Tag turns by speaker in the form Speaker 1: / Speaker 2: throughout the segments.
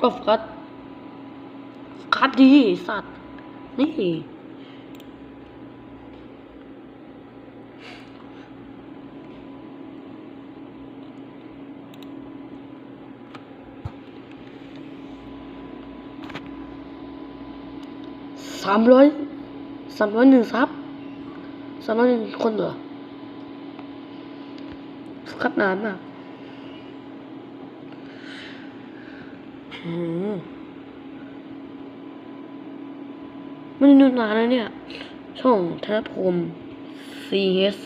Speaker 1: ก็โฟกัสโฟกัสดีสัตว์ นี่สามร้อยสามร้อยหนึ่งซับสามร้อยหนึ่งคนเหรอโฟกัสนานมากอื มไม่ดูนานแล้วเนี่ย ช่องธนพล CS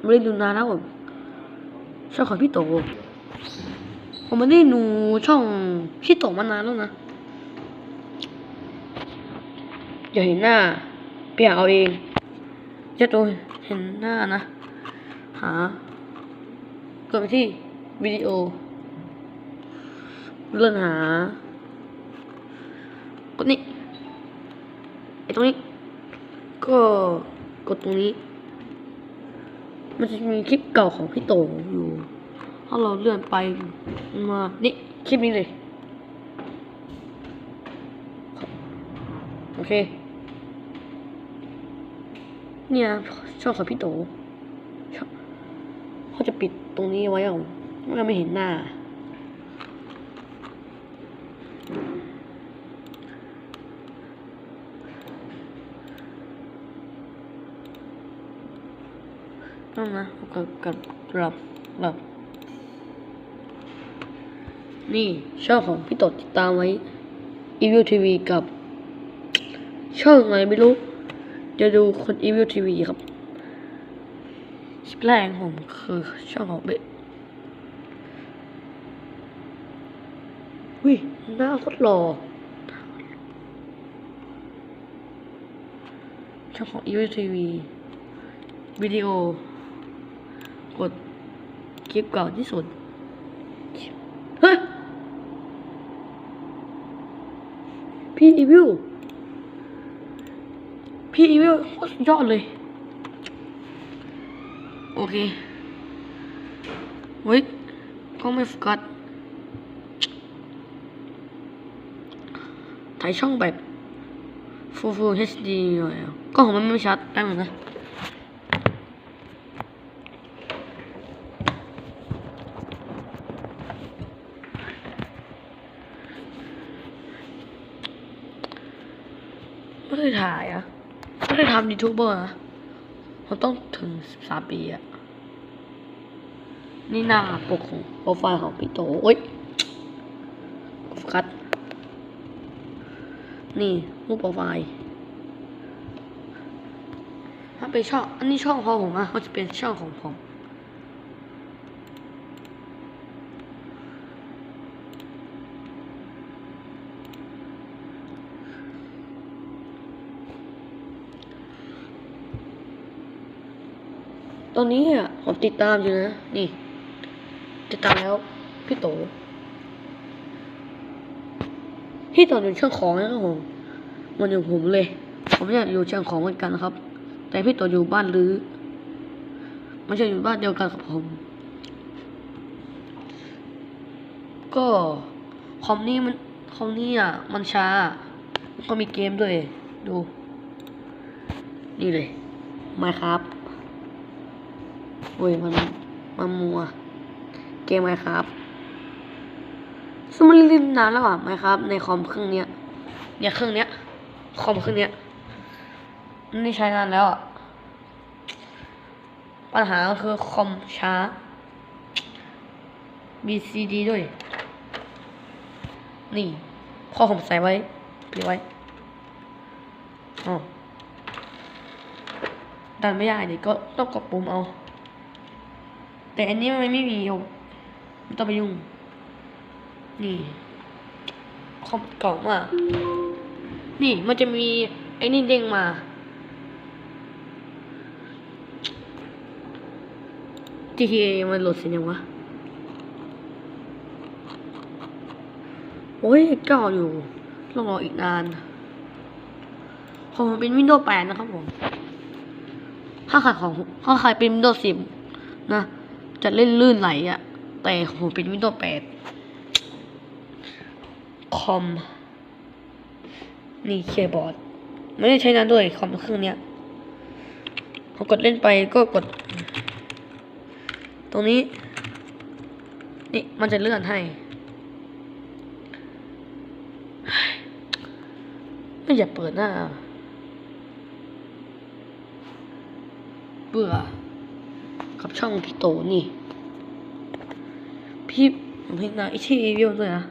Speaker 1: ไม่ได้ดูนานแล้วผมช่องของพี่โตผมไม่ได้ดูช่องพี่โตมานานแล้วนะอย่าเห็นหน้าไปหาเอาเองจะตัวเห็นหน้านะ หากดไปที่วิดีโอ เลื่อนหากดนี่ไอตรงนี้ ก็กดตรงนี้ มันจะมีคลิปเก่าของพี่โตอยู่ ถ้าเราเลื่อนไปมา นี่คลิปนี้เลย โอเค เนี่ยชอบของพี่โตเขาจะปิดตรงนี้ไว้เอาไม่งั้นไม่เห็นหน้า ต้องนะกับกับกลับกลับนี่ช่องของพี่โตติดตามไว้ Evil TV กับ ช่องอะไรไม่รู้ จะดูคน Evil TV ครับคลิปแรกของผมคือช่องของเบะวิหน้าโคตรหล่อช่องของ Evil TV วิดีโอ กดคลิปเก่าที่สุด เฮ้ย พี่อีวิว พี่อีวิลโคตรยอดเลย โอเคเฮ้ยก็ไม่โฟกัสถ่ายช่องแบบ Full HD หน่อยอะกล้องของมันไม่ชัดได้เหมือนกันไม่ได้ ถ่ายอะไม่ได้ทำยูทูบเบอร์นะผมต้องถึงสามปีอะนี่หน้าปกของโปรไฟล์ของพี่โตโอ้ยโฟกัสนี่รูปโปรไฟล์ถ้าเป็นช่องอันนี้ช่องขอผมอะก็จะเป็นช่องของผม ตอนนี้อะผมติดตามอยู่นะ นี่ ติดตามแล้ว พี่โตพี่โตอยู่ช่างของนะครับผมมันอยู่ผมเลย ผมอยากอยู่ช่างของเหมือนกันนะครับ แต่พี่โตอยู่บ้านรื้อไม่ใช่อยู่บ้านเดียวกันกับผม ก็คอมนี้มันคอมนี้อะ มันช้า ก็มีเกมด้วย ดู นี่เลยมาครับ โอ้ยมันมันมัว เกมไหมครับซึ่งมันเล่นนานแล้วอะไหมครับ ในคอมเครื่องเนี้ย เนี่ยเครื่องเนี้ย คอมเครื่องเนี้ยมันไม่ใช้นานแล้วอะ ปัญหาก็คือคอมช้ามีซีดีด้วย นี่ข้อผมใส่ไว้ปิดไว้อ๋อดันไม่ได้ดิก็ต้องกดปุ่มเอา แต่อันนี้มันไม่มีอยู่ไม่ต้องไปยุ่ง นี่คอมเก่ามาก นี่มันจะมีไอ้นี่เด้งมา GTA มันโหลดเสร็จยังวะ โอ้ยเก่าอยู่ต้องรออีกนานของผมเป็น Windows 8นะครับผม ถ้าใครของถ้าใครเป็น Windows 10นะ จะเล่นลื่นไหลอะ่ะแต่ของผมเป็น Windows 8คอม นี่เคีย์บอร์ด ไม่ได้ใช้งานด้วยคอมเครื่องเนี้ยพอกดเล่นไปก็กด ตรงนี้ นี่มันจะเลื่อนให้ ไม่อยากเปิดหน้า เบื่อ กับช่องพี่โตนี่ พี่ผมเห็นนะไอที่วิวด้วยนะ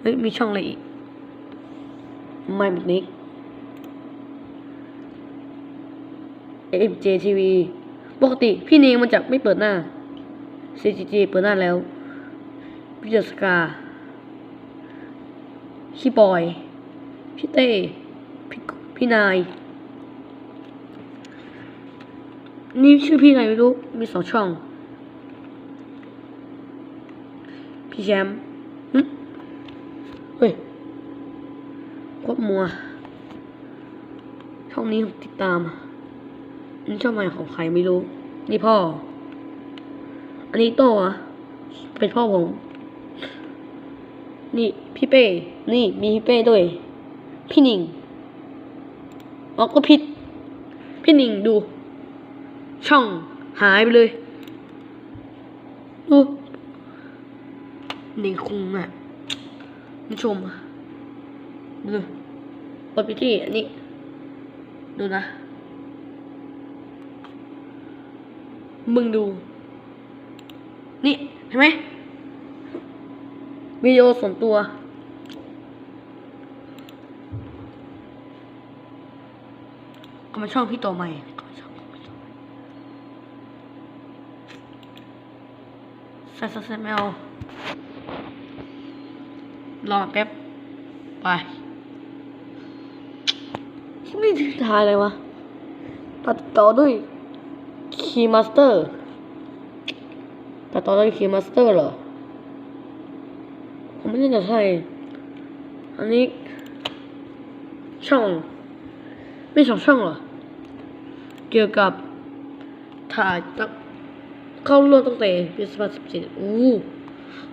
Speaker 1: เฮ้ยมีช่องอะไรอีกไม่แบบนี้ MJTV ปกติพี่เนงมันจะไม่เปิดหน้า CGG เปิดหน้าแล้วพี่เดสกาพี่บอย พี่เต้ พี่พี่นาย นี่ชื่อพี่ไรไม่รู้ มีสองช่อง พี่แชมป์เฮ้ยโคตรมัว ช่องนี้ผมติดตาม นี่ช่องใหม่ของใครไม่รู้ นี่พ่อ อันนี้โตอะเป็นพ่อผม นี่พี่เป้ นี่มีพี่เป้ด้วย พี่หนิง อ๋อก็ผิด พี่หนิงดู ช่องหายไปเลยดูหนิงคุงอะผู้ชมอะดูกดไปที่อันนี้ ดูนะ มึงดู นี่เห็นไหมวิดีโอส่วนตัว ก็มาช่องพี่โตใหม่ก็มาช่องพี่โตใหม่ใส่ใส่ส่แมวรอแป๊บ ไปไม่ถึงทายอะไรวะ ตัดต่อด้วยคีมาสเตอร์ ตัดต่อด้วยคีมาสเตอร์เหรอ ผมไม่แน่ใจอันนี้ ช่อง ไม่สองช่องเหรอ เกี่ยวกับถ่ายตั้ง เข้าร่วมตั้งแต่ปีสองพันอู้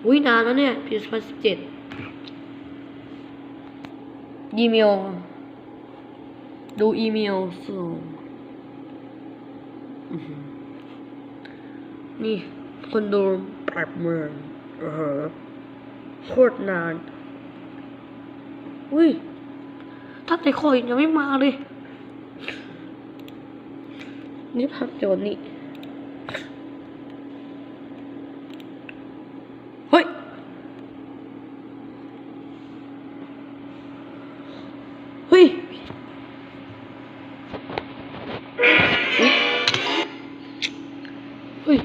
Speaker 1: อุ้ยนานแล้วเนี่ยปีสองพันสิบเจ็ดอีเมล ดูอีเมลส่งนี่คนดูแปดหมื่นเออโคตรนาน อุ้ยถ้าแต่คอยยังไม่มาเลย นี่ภาพโจรนี่ เฮ้ย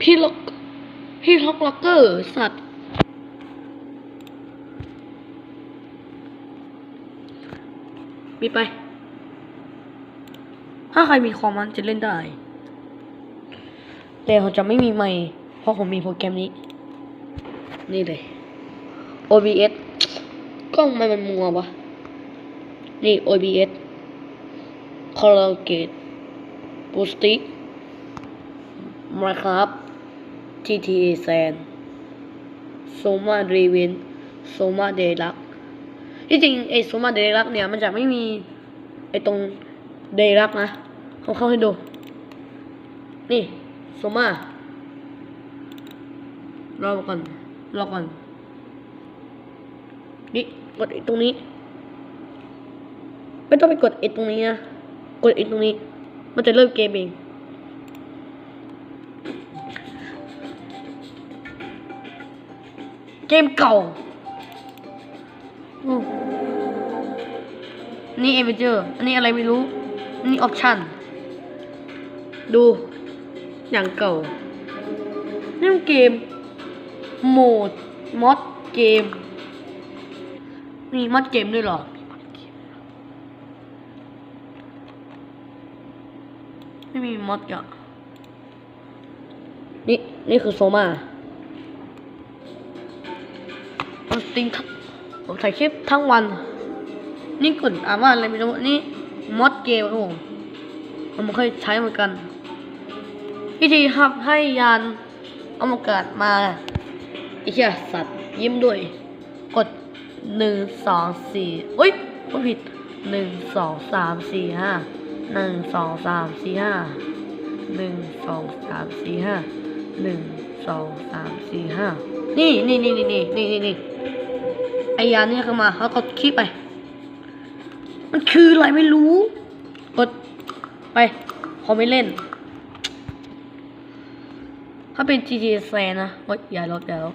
Speaker 1: พี่ล็อก พี่ล็อกล็อกเกอร์สัตว์ มีไป ถ้าใครมีคอมมันจะเล่นได้ แต่เขาจะไม่มีไมค์เพราะผมมีโปรแกรมนี้ นี่เลย OBS กล้องมันมันมัวปะนี่ OBS c o l o g a t e b o o s t i c Minecraft GTA San Soma d r e v e n Soma d e l u x ที่จริงไอ้ Soma d e l u x เนี่ยมันจะไม่มี ไอตรง d e l u x นะเขาเข้าให้ดู นี่ Soma รอก่อนรอก่อน นี่กดไอตรงนี้ ไม่ต้องไปกดไอตรงนี้นะ กดไอ้ตรงนี้ มันจะเริ่มเกมเองเกมเก่าอืมนี่เอเวเจอร์ อันนี้อะไรไม่รู้อันนี้ออปชั่น ดู อย่างเก่า นี่มันเกม โหมดมอดเกม มีมอดเกมด้วยเหรอ ไม่มีมอดอะนี่นี่คือโซมาผมติงทั้งผมถ่ายคลิปทั้งวัน นี่กดอ่านว่าอะไรไม่รู้นี่มอดเกมครับผมผมเคยใช้เหมือนกันวิธีทำให้ยานเอาโอกาสมาไอ้เหี้ยสัตว์ยิ้มด้วย กดหนึ่งสองสี่อุ้ยผิดหนึ่งสองสามสี่ห้า หนึ่งสองสามสี่ห้าหนึ่งสองสามสี่ห้าหนึ่งสองสามสี่ห้านี่นี่นี่นี่นี่นี่นี่นี่ไอยานี่เข้ามาแล้วกดคลิปไป มันคืออะไรไม่รู้ กดไปพอไม่เล่น ถ้าเป็น GTA แซนนะโอ๊ยอย่าลดอย่าลด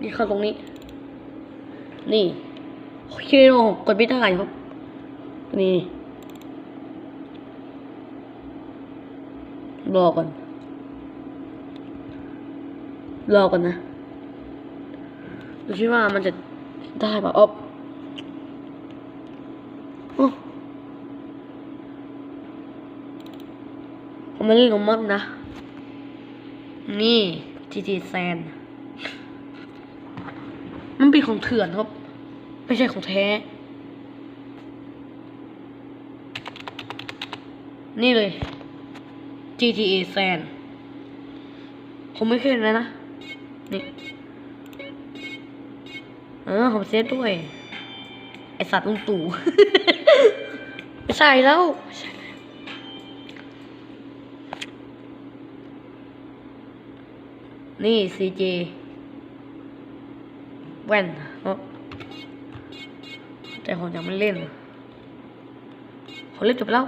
Speaker 1: นี่เข้าตรงนี้ นี่โอเคโอ้กดไม่ได้ครับนี่ รอก่อน รอก่อนนะดูคิดว่ามันจะได้ป่ะอ๊อบโอ้ผมไม่เล่นกับมดนะ นี่ GT แซน มันเป็นของเถื่อนครับ ไม่ใช่ของแท้ นี่เลย GTA แซนผมไม่เคยเห็นเลยนะ นี่ เออผมเซฟด้วย ไอสัตว์ลุงตู่ไม่ใช่แล้วไม่ใช่แล้วนี่ CJ แว่นเอ้าแต่ผมยังไม่เล่นผมเล่นจบแล้ว